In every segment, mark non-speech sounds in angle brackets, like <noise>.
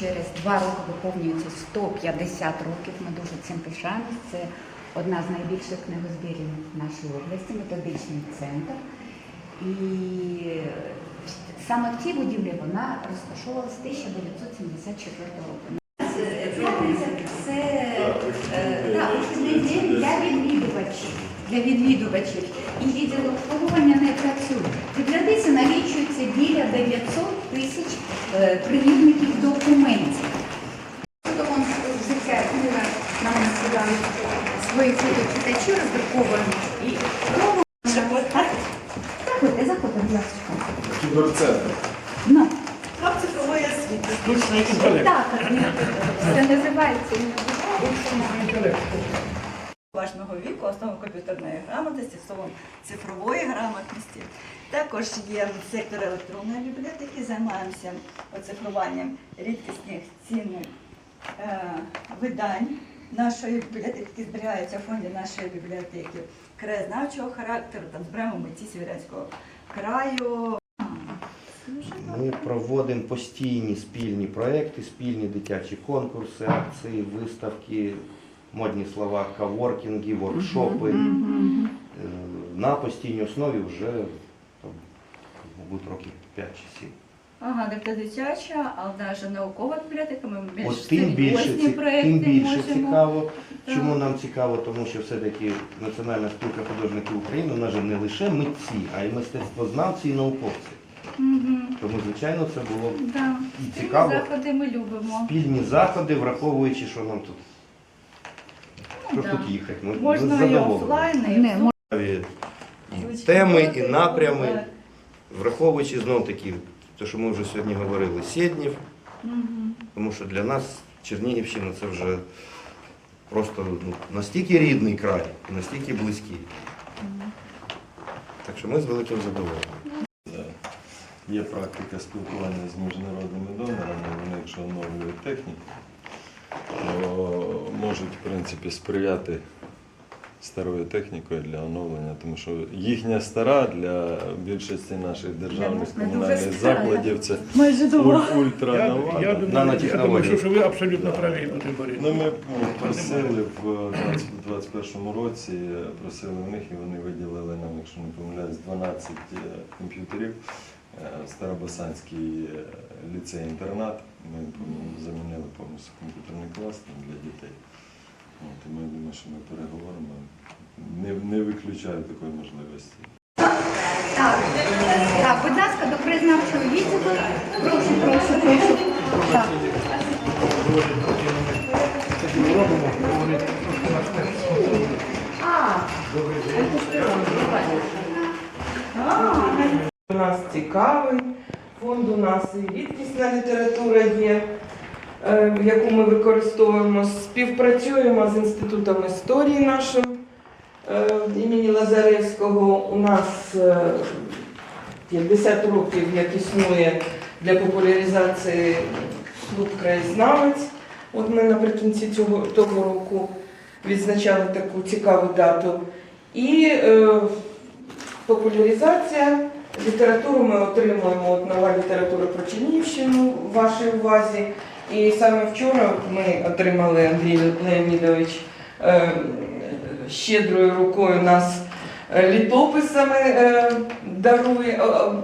через два роки виповнюється 150 років. Ми дуже цим пишаємось. Це одна з найбільших книгозбірів в нашій області, методичний центр. І саме в цій будівлі вона розташовувалася з 1974 року. П'ятниця це е, вихідний день для відвідувачів. Для відвідувачів. І відділ обслуговування не працює. Бібліотеці налічується біля 900 тисяч е, примірників документів. Тому життя книга нам насилали свої читачі роздруковані. І робимо. Заходьте, заходьте, будь ласка. Кіберцентр. Ну, Хаб цифрової освіти. так, це називається. Важного віку, основу комп'ютерної грамотності, словом цифрової грамотності. Також є сектор електронної бібліотеки, займаємося оцифруванням рідкісних цінних е, видань нашої бібліотеки, які зберігаються в фонді нашої бібліотеки, краєзнавчого характеру, там зберемо митці Сєвєрянського краю. Ми проводимо постійні спільні проекти, спільні дитячі конкурси, акції, виставки, модні слова, каворкінги, воркшопи. Е, На постійній основі вже, там, мабуть, років 5 чи 7. Ага, тобто дитяча, але навіть наукова бібліотека, ми більш От тим більше, серйозні ці- проекти тим більше можемо. цікаво. Так. Чому нам цікаво? Тому що все-таки Національна спілка художників України вона ж не лише митці, а й мистецтвознавці і науковці. Мгм. Тому, звичайно, це було Да. і Спільні цікаво. заходи ми любимо. Спільні заходи, враховуючи, що нам тут, що Ну, да. тут їхати. Ми, ми Можна і задоволені. офлайн, і Не, Теми і напрями, враховуючи знов таки, те, що ми вже сьогодні говорили, Сєднів, тому що для нас Чернігівщина це вже просто ну, настільки рідний край, настільки близький. Так що ми з великим задоволенням. Є практика спілкування з міжнародними донорами, вони якщо оновлюють техніку, то можуть в принципі сприяти старою технікою для оновлення, тому що їхня стара для більшості наших державних нас не дуже комунальних стара. закладів це Майже уль- ультра Я, нова. я, думаю, я Нанотехнології. думаю, що ви абсолютно праві, Вадим Ну, Борисович. ми просили в 2021 році, просили в них і вони виділили нам, якщо не помиляюсь, 12 е, комп'ютерів. Е, Старобасанський е, ліцей-інтернат. Ми по-моєму, замінили повністю комп'ютерний клас там, для дітей. От, і ми думаємо, що ми переговоримо. Не, не виключаю такої можливості. Так, так, будь ласка, до признавчого відділу. Прошу, прошу, прошу. Так. Тест. У нас цікавий фонд, у нас і рідкісна література є, яку ми використовуємо. Співпрацюємо з інститутом історії нашим е, імені Лазаревського. У нас е, 50 років як існує для популяризації клуб краєзнавець. От ми наприкінці цього того року відзначали таку цікаву дату. І е, популяризація. Літературу ми отримуємо от нова література про Чернігівщину в вашій увазі. І саме вчора ми отримали Андрій Леонідович е, щедрою рукою нас е, літописами е, дарує, о-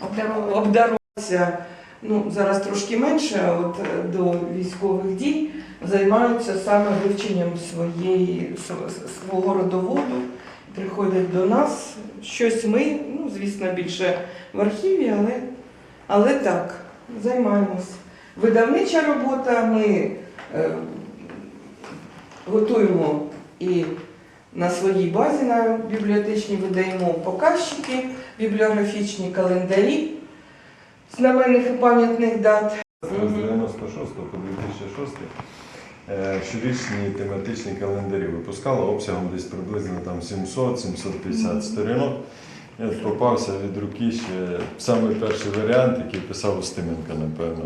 о- обдаровується. Ну, зараз трошки менше, от до військових дій займаються саме вивченням своєї, свого родоводу приходять до нас. Щось ми, ну, звісно, більше в архіві, але, але так, займаємось. Видавнича робота, ми е, готуємо і на своїй базі на бібліотечній видаємо показчики, бібліографічні календарі знаменних і пам'ятних дат. З 96 по 2006 е, щорічні тематичні календарі випускали обсягом десь приблизно там 700-750 сторінок. Я попався від руки ще самий перший варіант, який писав Устименко, напевно.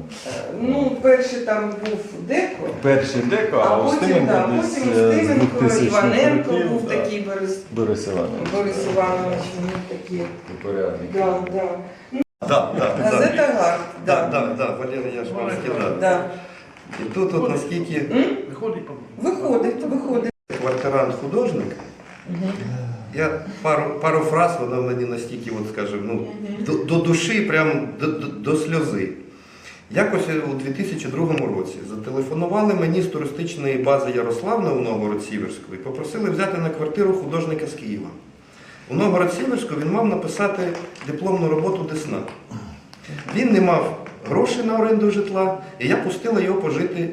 Ну, перший там був деко. Перший деко, а, А потім, Устименко да, десь потім е, з Устименко, Іваненко років. був да. такий Борис, Борис Іванович. Борис Іванович, вони такі. Порядник. Да, да. Да, да, да. Газета Гард, Да, да. да, да, Валерій, я ж вам сказав. Да. І тут от наскільки Виходить, по-моєму. Виходить, виходить. квартирант-художник, я пару, пару фраз, вона мені настільки, от, скажімо, ну, до, до душі, прям до, до, до сльози. Якось у 2002 році зателефонували мені з туристичної бази Ярославна у Новгород-Сіверську і попросили взяти на квартиру художника з Києва. У Новгород-Сіверську він мав написати дипломну роботу Десна. Він не мав грошей на оренду житла, і я пустила його пожити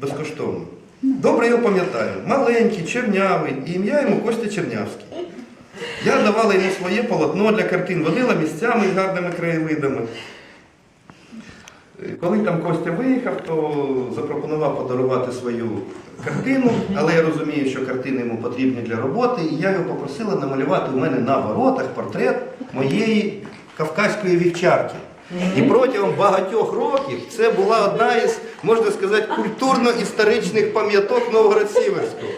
безкоштовно. Добре його пам'ятаю. Маленький, чернявий, і ім'я йому Костя Чернявський. Я давала йому своє полотно для картин, водила місцями з гарними краєвидами. Е, Коли там Костя виїхав, то запропонував подарувати свою картину, але я розумію, що картини йому потрібні для роботи, і я його попросила намалювати у мене на воротах портрет моєї кавказької вівчарки. І протягом багатьох років це була одна із, можна сказати, культурно-історичних пам'яток Новгород-Сіверського.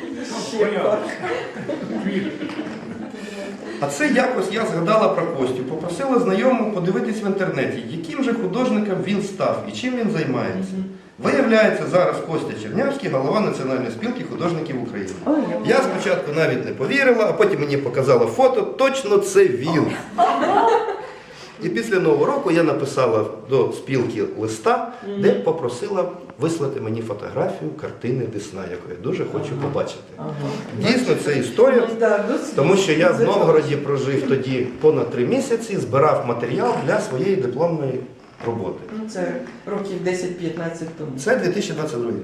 А це якось я згадала про Костю, попросила знайому подивитись в інтернеті, яким же художником він став і чим він займається. Виявляється, зараз Костя Чернявський, голова Національної спілки художників України. Я спочатку навіть не повірила, а потім мені показала фото, точно це він. І після Нового року я написала до спілки листа, де попросила вислати мені фотографію картини Десна, яку я дуже хочу побачити. Дійсно, це історія. Ну. Тому що я в Новгороді прожив тоді понад три місяці, збирав матеріал для своєї дипломної роботи. Ну, це років 10-15 тому. Це 2022 рік.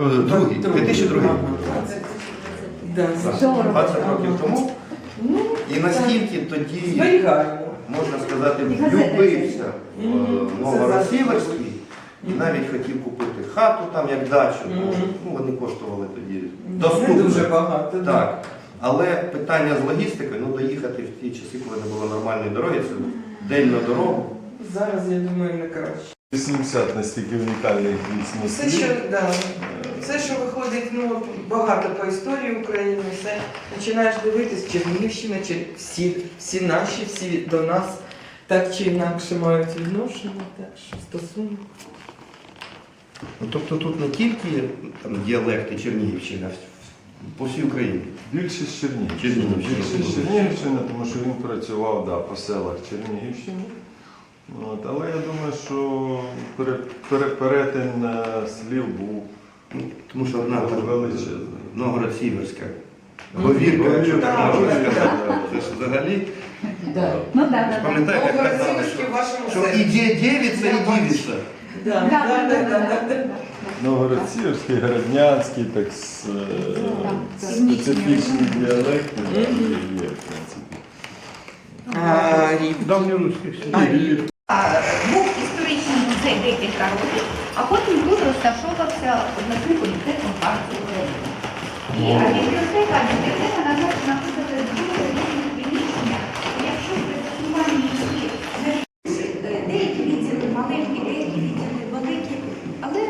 Е, Другий, 2002 рік. Да. 20 років тому. Ну, І наскільки тоді, зберігаємо. Можна сказати, влюбився в е, і навіть хотів купити хату там як дачу. Ну, вони коштували тоді доступно. дуже багато. Так. Але питання з логістикою, ну доїхати в ті часи, коли не було нормальної дороги, це день на дорогу. Зараз, я думаю, не краще. 80 настільки унікальних дійсно Все, що, да, все, що виходить, ну, багато по історії України, все починаєш дивитись, Чернігівщина, чи всі, всі наші, всі до нас так чи інакше мають відношення, так що стосунок. Ну, тобто тут не тільки там, діалекти Чернігівщини, а по всій Україні. Більшість Чернігівщини. Чернігівщина. Більшість Чернігівщини, тому що він працював да, по селах Чернігівщини. От, але я думаю, що пере, пере, перетин е, слів був Тому що одна там. Новгород-Сіверська. Говірка, якщо так можна сказати. Це ж взагалі. Ну да, да, да. Пам'ятаєте, як казали, що і дєвіця, і дівіця. Да. Новгород-Сіверський, Городнянський, так с- е, специфічні діалекти є, в принципі. Давньоруський Був історичний музей декілька років, а потім тут розташовувався обласний комітет компартії України. І бібліотека, бібліотека на нас знаходиться дуже різних приміщення. І Якщо при заснуванні її не деякі відділи маленькі, деякі відділи великі, але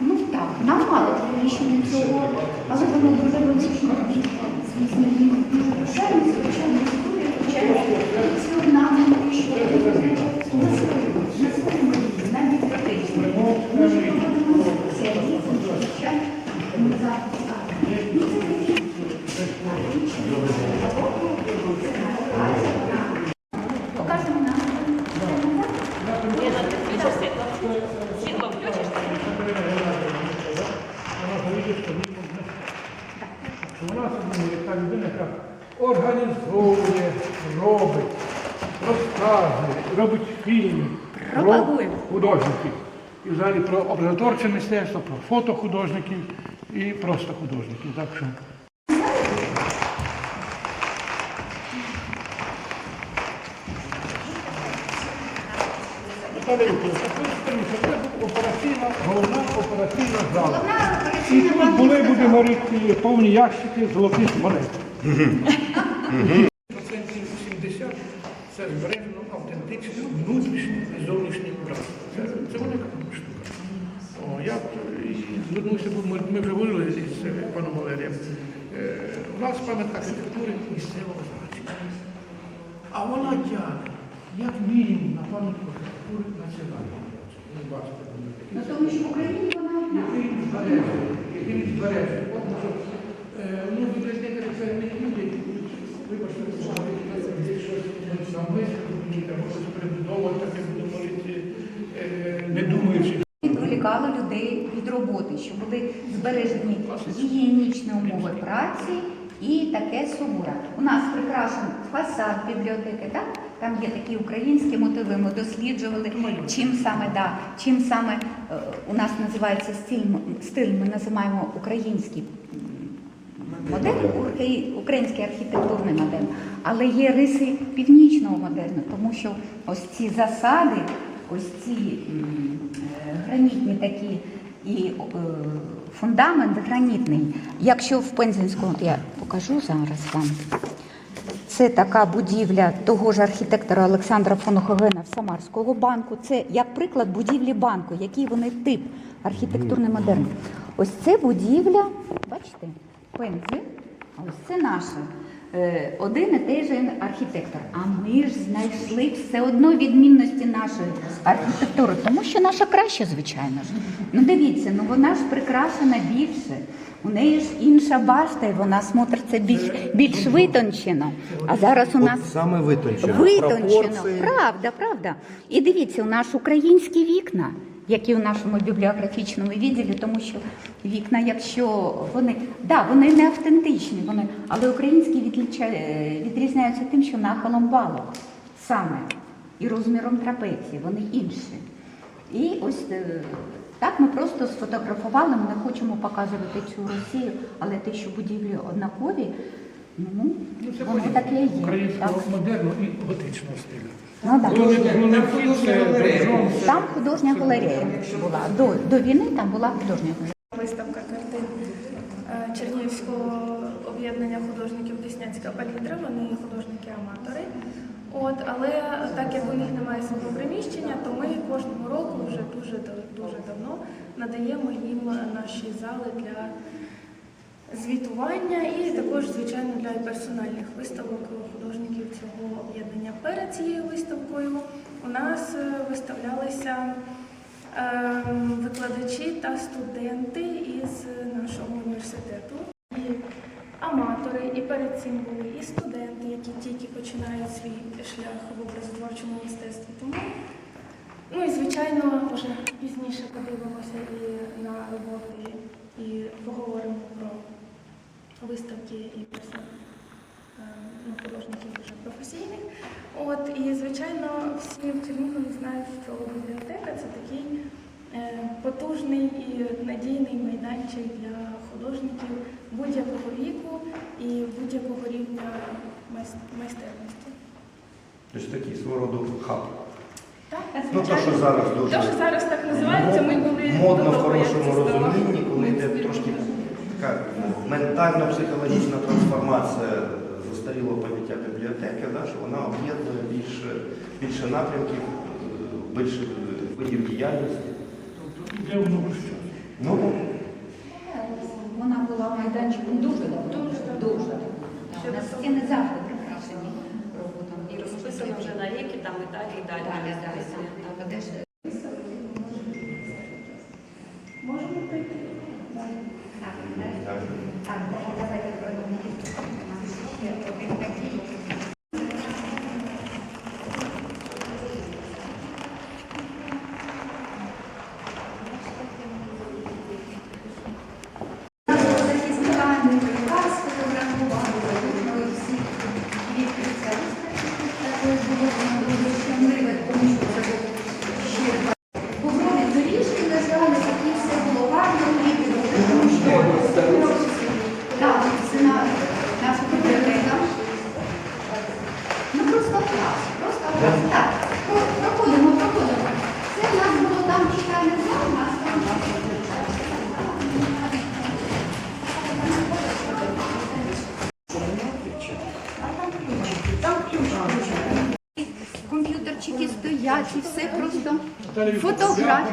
ну так, нам мало приміщення цього, але воно дуже величне. Звісно, він дуже пошарений, звичайно, історія, звичайно, це одна що на бібліотеці. Ми ж проводимо лекції, звичайно, ми запускаємо. Ну, це такі Покажемо нам. Вона це та людина, яка організовує, робить, розказує, робить фільми, Пропагує. художників. І взагалі про образотворче мистецтво, про фотохудожників і просто художників. Так що операційна, головна операційна зала. І тут були, будемо говорити, повні ящики золотих монет. Процентів 70 це збережено автентично, внутрішнє і зовнішнє враження. Це, це велика штука. О, я звернувся, бо ми, вже говорили з е, паном Валерієм. Е, у нас пам'ятка архітектури місцевого значення. А вона тягне, як мінімум, на пам'ятку архітектури національного. Ви бачите. Ну, тому що в Україні вона одна. Який він збережений. Тому що, е, ну, бібліотекарі це не люди, вибачте, щось щось перебудовувати, таке буду говорити, е, не думаючи. Від роботи, щоб були збережені гігієнічні умови праці і таке суворе. У нас прикрашений фасад бібліотеки, так? Там є такі українські мотиви, ми досліджували, чим саме, да, чим саме е, у нас називається стиль, стиль ми називаємо український модель, український архітектурний модель, але є риси північного модерну, тому що ось ці засади, ось ці е, гранітні такі і е, фундамент гранітний. Якщо в Пензенському, я покажу зараз вам. Це така будівля того ж архітектора Олександра фон Гогена в Самарського банку. Це як приклад будівлі банку, який вони тип архітектурний модерн. Ось це будівля, бачите, Пензель, а ось це наша. Е, Один і той же архітектор. А ми ж знайшли все одно відмінності нашої архітектури, тому що наша краща, звичайно ж. Ну дивіться, ну вона ж прикрашена більше. У неї ж інша башта, і вона смотриться більш, більш витончено. А зараз у нас От саме витончено. витончено. Пропорції. Правда, правда. І дивіться, у нас українські вікна, які в нашому бібліографічному відділі, тому що вікна, якщо вони да, вони не автентичні, вони, але українські відліча- відрізняються тим, що нахилом балок саме і розміром трапеції, вони інші. І ось е, так ми просто сфотографували, ми не хочемо показувати цю Росію, але те, що будівлі однакові, ну, Ну, воно таке є. Так. Українського модерну і готичного стилю. Ну, так. Головне, головне Там вхід художня це галерея. Там художня галерея була. До, до війни там була художня галерея. Виставка картин е, Чернігівського об'єднання художників Деснянська палітра, вони художники-аматори. От, але так як у них немає свого приміщення, то ми кожного року вже дуже да- дуже давно надаємо їм наші зали для звітування і також, звичайно, для персональних виставок художників цього об'єднання. Перед цією виставкою у нас е, виставлялися ем, викладачі та студенти із нашого університету. І аматори, і перед цим були і студенти, які тільки починають свій шлях в образотворчому мистецтві. Тому, ну і звичайно, вже пізніше подивимося і на роботи, і поговоримо про виставки і персон- ну, художників вже професійних. От і звичайно, всі в Чернігові знають, що бібліотека це такий е, потужний і надійний майданчик для художників будь-якого віку і будь-якого рівня майстерності. Тобто такий свого роду хаб. Так, Ну, то, що зараз дуже Те, що зараз так називається, ми були модно в хорошому розумінні, коли йде трошки ментально-психологічна трансформація застарілого поняття бібліотеки, да, що вона об'єднує більше, більше напрямків, е, більше видів діяльності. Тобто йде. Ну, Вона була майданчиком дуже давно. Дуже давно. Ще У нас стіни завжди прикрашені роботами. І розписано вже на ріки, там і далі, і далі.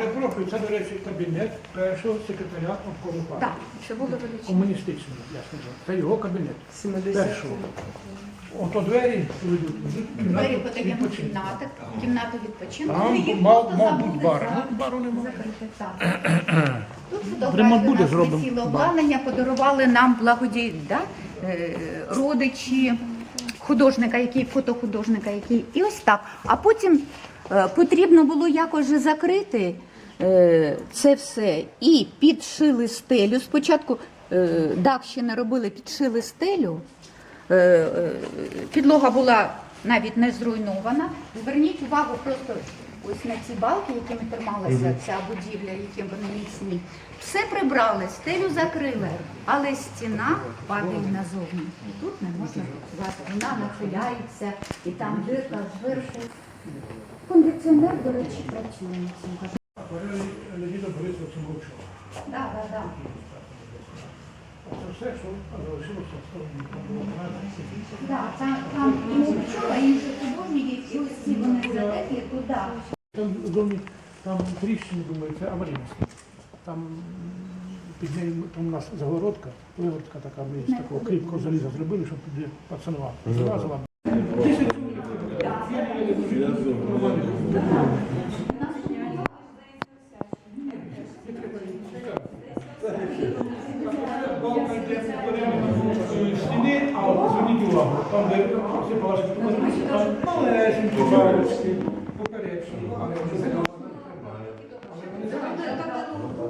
Перепрошую, це, до речі, кабінет першого секретаря обкому партії. Так, це було величезно. Комуністичного, я скажу. Це його кабінет. 70 Першого. Ото двері ведуть. Двері по таким відпочинку. кімнату відпочинку. Там їх мав- просто мав бути забули бар. за- Ну, бару немає. закрити, так. Тут Ремонт фотографії буде у нас зроблено. висіло, обладнання подарували нам благодійні да? е, родичі художника, який фотохудожника, який і ось так. А потім е, потрібно було якось же закрити це все і підшили стелю. Спочатку е, дах ще не робили, підшили стелю. Е, е, Підлога була навіть не зруйнована. Зверніть увагу просто ось на ці балки, якими трималася ця будівля, яким вони міцні. Все прибрали, стелю закрили, але стіна падає назовні. І тут не можна працювати. Вона нахиляється, і там дирка зверху. Кондиціонер, до речі, працює цьому. Леоніда Борисовича Мовчова. Да, да, да. Це все, що залишилося з того. Да, там, там і Мовчова, і інші художники, і ось ці вони затеклі туди. Там зовні, там тріщини, думаю, це аварійність. Там під нею там у нас загородка, вивертка така, ми з такого кріпкого заліза зробили, щоб туди пацанова залазила. Стіни, а от зверніть увагу, там де сипалася там малесенькі балочки, поперечні, але вони закривали.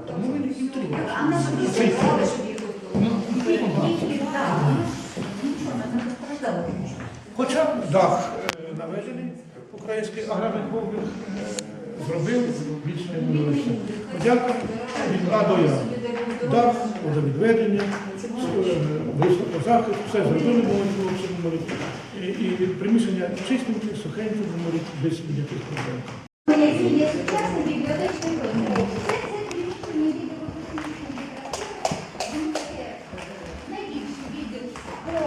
Тому він і втримався. Хоча дах е, наведений, український аграрний холдинг е, зробив більш не. Подяка від А до Я. Дах, водовідведення, е, високозахист, все зробили, бо в цьому морі. І, і приміщення чистеньке, сухеньке, в морі, без ніяких проблем. Які є сучасні бібліотечні простори. Це це приміщення відео найбільший відділ про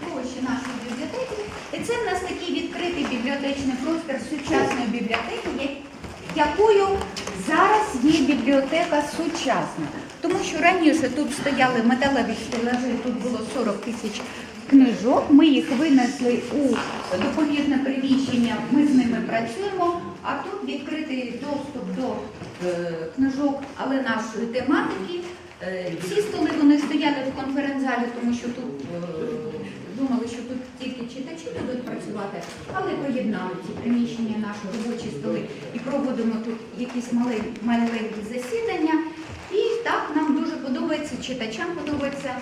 площі нашої бібліотеки. І це в нас такий відкритий бібліотечний простір сучасної бібліотеки, я- якою зараз є бібліотека сучасна. Тому що раніше тут стояли металеві стелажі, тут було 40 тисяч книжок. Ми їх винесли у доповідне приміщення, ми з ними працюємо, а тут відкритий доступ до е, книжок, але нашої тематики. Е, ці столи вони стояли в конференц-залі, тому що тут е, думали, що тут тільки читачі будуть працювати, але поєднали ці приміщення, наші робочі столи і проводимо тут якісь маленькі засідання. Так нам дуже подобається, читачам подобається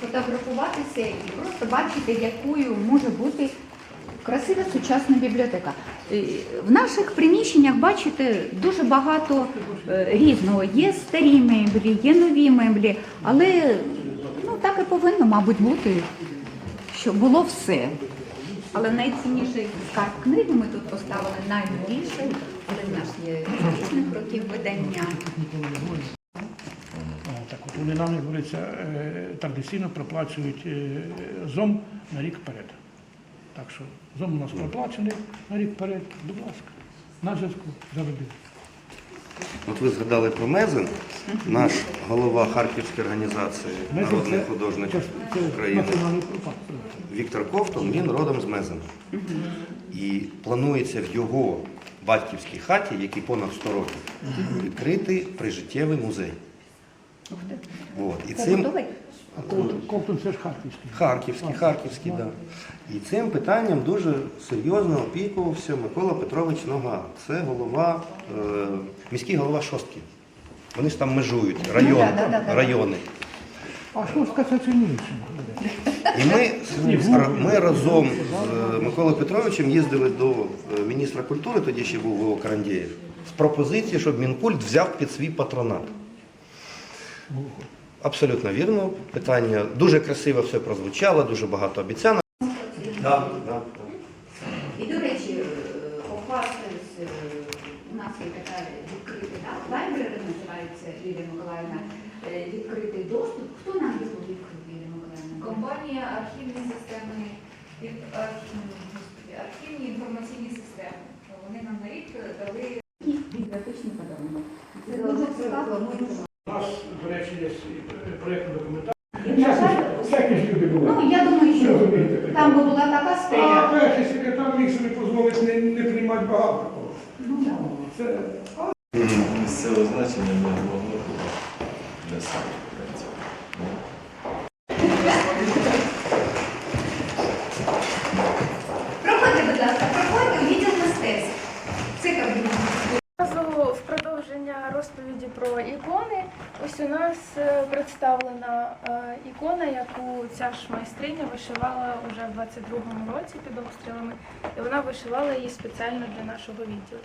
фотографуватися і просто бачити, якою може бути красива сучасна бібліотека. Е, В наших приміщеннях, бачите, дуже багато е, різного. Є старі меблі, є нові меблі, але ну, так і повинно, мабуть, бути, щоб було все. Але найцінніший скарб книги ми тут поставили найновіший, але в є різних років видання. Так от вони нам, як говориться, е, традиційно проплачують е, ЗОМ на рік вперед. Так що ЗОМ у нас проплачений на рік вперед, будь ласка, на зв'язку заведи. От ви згадали про Мезен, наш голова Харківської організації народних художників України. Віктор Ковтун, він родом з Мезена. І планується в його батьківській хаті, який понад 100 років, відкрити прижиттєвий музей. От. І цим? Ковтун- це ж харківський. харківський, харківський, да. І цим питанням дуже серйозно опікувався Микола Петрович Нога. Це голова, е, міський голова шостки. Вони ж там межують, район, Ну, да, да, да, да. райони. А шостка це цінніше. І ми, ми разом з е, Миколою Петровичем їздили до е, міністра культури, тоді ще був Вова Карандєєв, з пропозицією, щоб Мінкульт взяв під свій патронат. Абсолютно вірно. Питання дуже красиво все прозвучало, дуже багато обіцянок. Да, да. І, до речі, е, е, у нас є така відкрита да, лайбрери, називається Лілія Миколаївна, відкритий доступ. Хто нам його відкрив, Лілія Миколаївна? Компанія архівні системи, архівні, архівні інформаційні системи. вони нам на рік дали бібліотечний подарунок. У нас, до речі, є проєктна документація. І, на жаль, Всякі ж люди були. Ну, я думаю, що там би була така А стеля. перший секретар міг собі дозволити не, не приймати багато. Ну, да. Це Місцеве значення не могло для себе. в принципі. Ну, Проходьте, будь ласка, проходьте у відділ мистецтв. Це кабінет. Зразу в продовження розповіді про ікони. Ось у нас е, представлена е, ікона, яку ця ж майстриня вишивала вже в 22-му році під обстрілами, і вона вишивала її спеціально для нашого відділу.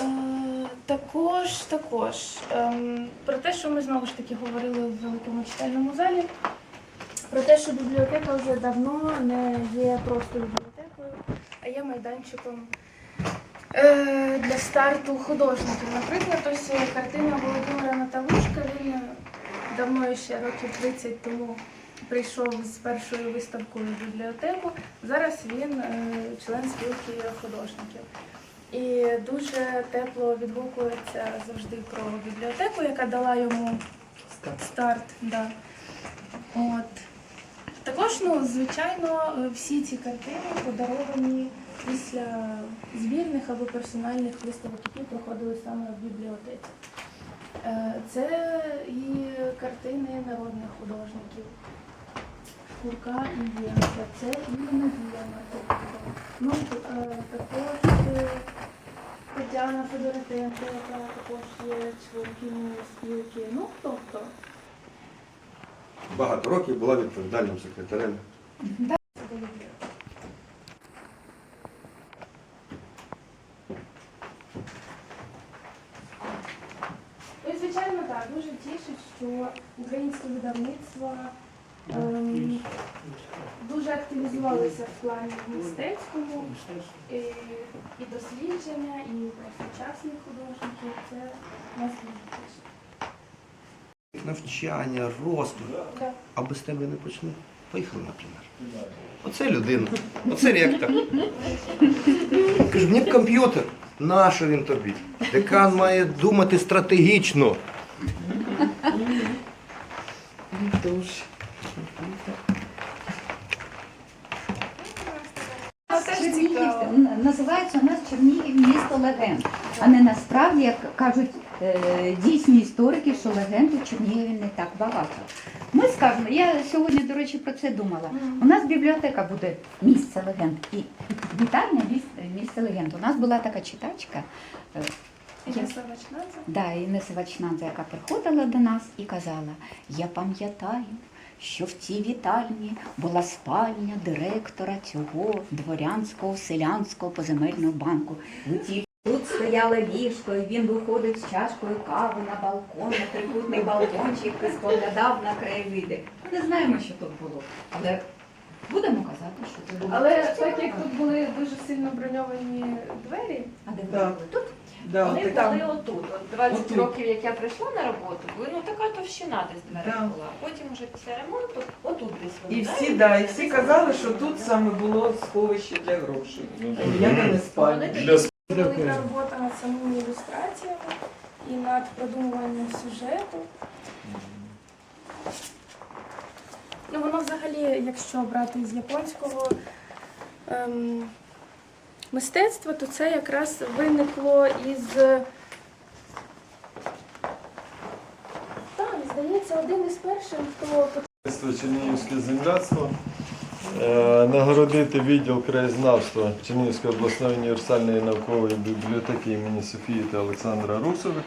Е, Також, також ем, про те, що ми знову ж таки говорили в великому читальному залі, про те, що бібліотека вже давно не є просто бібліотекою, а є майданчиком для старту художників. Наприклад, ось е, картина Володимира Наталушка. Він е, давно ще років 30 тому прийшов з першою виставкою в бібліотеку. Зараз він е, член спілки художників. І дуже тепло відгукується завжди про бібліотеку, яка дала йому старт. Да. От. Також, ну, звичайно, е, всі ці картини подаровані після збірних або персональних виставок, які проходили саме в бібліотеці. Е, Це і картини народних художників. Шкурка і Ємця, це і Надія. Ну, е, також е, Тетяна Федоритенко, яка також є членкиною спілки. Ну, тобто, Багато років була відповідальним секретарем. це бібліотека. Ну і звичайно так, дуже тішить, що українське видавництво ем, дуже активізувалися в плані мистецькому і, і дослідження, і про сучасних художників. Це нас дуже. Навчання, розквіт. Так. А без тебе не почне. Поїхали на пленер. Оце людина, оце ректор. Кажу, мені б комп'ютер. Нащо він тобі? Декан має думати стратегічно. Чернігівське. Називається у нас Чернігів місто легенд. А не насправді, як кажуть е, дійсні історики, що легенд у Чернігові не так багато. Ми скажемо, я сьогодні, до речі, про це думала. У нас бібліотека буде місце легенд і вітальня місце легенд. У нас була така читачка. е, Інеса Вачнадзе. Да, Інеса Вачнадзе, яка приходила до нас і казала: Я пам'ятаю, що в цій вітальні була спальня директора цього дворянського селянського поземельного банку. Тут стояло ліжко, і він виходив з чашкою кави на балкон, на трикутний балкончик і споглядав на краєвиди. Ми не знаємо, що тут було, але будемо казати, що це було. Але так як тут були дуже сильно броньовані двері, А де були? Тут? Да, Вони ти там. були отут. От 20 Отут. років, як я прийшла на роботу, були ну така товщина десь дверей Да. була. Потім уже після ремонту, отут десь вони. І всі, да, і всі казали, що тут саме було сховище для грошей. Ніяка не спальня. Для велика робота над самими ілюстраціями і над продумуванням сюжету. Ну, воно взагалі, якщо брати з японського ем, мистецтва, то це якраз виникло із. Так, здається, один із перших, хто Чернігівське земляцтво. Е, Нагородити відділ краєзнавства Чернігівської обласної універсальної наукової бібліотеки імені Софії та Олександра Русових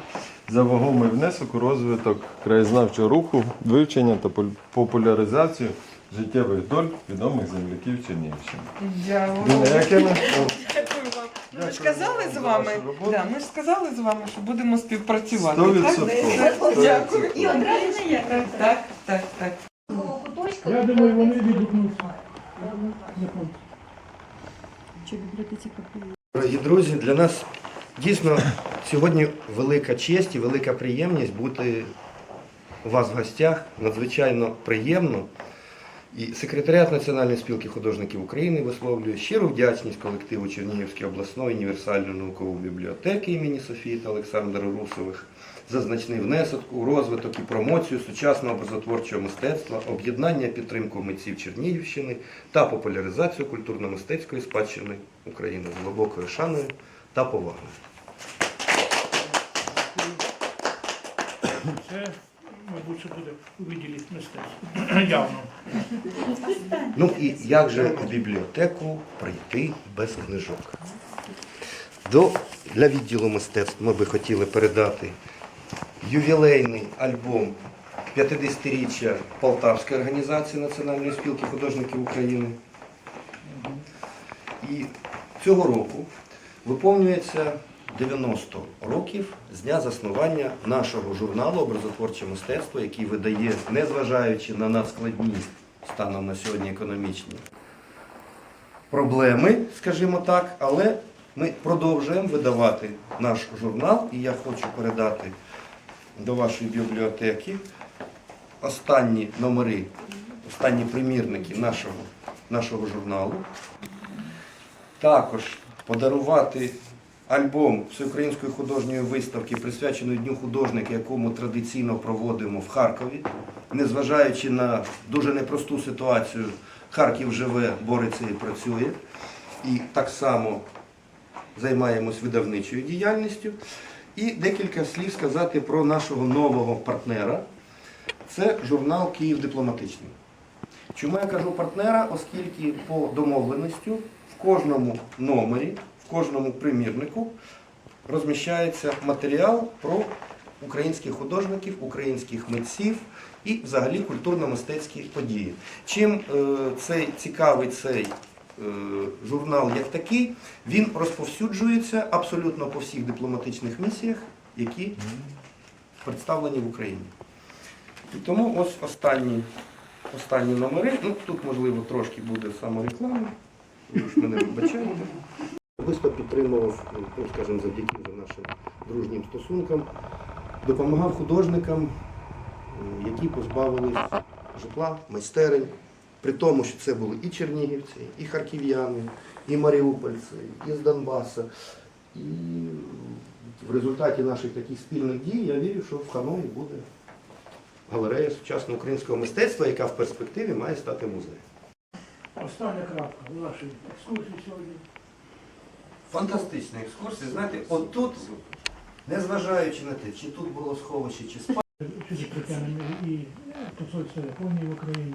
за вагомий внесок у розвиток краєзнавчого руху, вивчення та популяризацію життєвих доль відомих земляків Чернігівщини. Дякую. Діна Якина, Дякую вам. Ми ж казали з вами, да, ми ж сказали з вами, що будемо співпрацювати. Так? <laughs> Дякую. І одразу не є. Так, так, так. куточка. Я думаю, вони відгукнуться. Дорогі друзі, для нас дійсно сьогодні велика честь і велика приємність бути у вас в гостях. Надзвичайно приємно. І секретаріат Національної спілки художників України висловлює щиру вдячність колективу Чернігівської обласної універсальної наукової бібліотеки імені Софії та Олександра Русових за значний внесок у розвиток і промоцію сучасного образотворчого мистецтва, об'єднання підтримку митців Чернігівщини та популяризацію культурно-мистецької спадщини України з глибокою шаною та повагою. Мабуть, це буде у відділі мистецтва. <clears throat> Явно. Ну і як же в бібліотеку прийти без книжок? До, для відділу мистецтв ми би хотіли передати ювілейний альбом 50-річчя Полтавської організації Національної спілки художників України. І цього року виповнюється 90 років з дня заснування нашого журналу Образотворче мистецтво, який видає, незважаючи на надскладні станом на сьогодні економічні проблеми, скажімо так, але ми продовжуємо видавати наш журнал, і я хочу передати до вашої бібліотеки останні номери, останні примірники нашого, нашого журналу. Також подарувати альбом Всеукраїнської художньої виставки, присвяченої Дню художника, яку ми традиційно проводимо в Харкові. Незважаючи на дуже непросту ситуацію, Харків живе, бореться і працює. І так само займаємось видавничою діяльністю. І декілька слів сказати про нашого нового партнера. Це журнал Київ дипломатичний. Чому я кажу партнера? Оскільки по домовленості в кожному номері, кожному примірнику розміщається матеріал про українських художників, українських митців і взагалі культурно-мистецькі події. Чим е, цей цікавий цей е, журнал як такий, він розповсюджується абсолютно по всіх дипломатичних місіях, які представлені в Україні. І тому ось останні, останні номери. Ну, тут, можливо, трошки буде самореклама. Ви ж мене вибачаєте. Особисто підтримував, ну, скажімо, завдяки за нашим дружнім стосункам, допомагав художникам, які позбавились житла, майстерень. При тому, що це були і чернігівці, і харків'яни, і маріупольці, і з Донбаса. І в результаті наших таких спільних дій я вірю, що в Ханої буде галерея сучасного українського мистецтва, яка в перспективі має стати музеєм. Остання крапка у нашій екскурсії сьогодні. Фантастична екскурсія. Знаєте, отут, тут, незважаючи на те, чи тут було сховище, чи спа. Притягнемо і посольство Японії в Україні.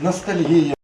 Ностальгія.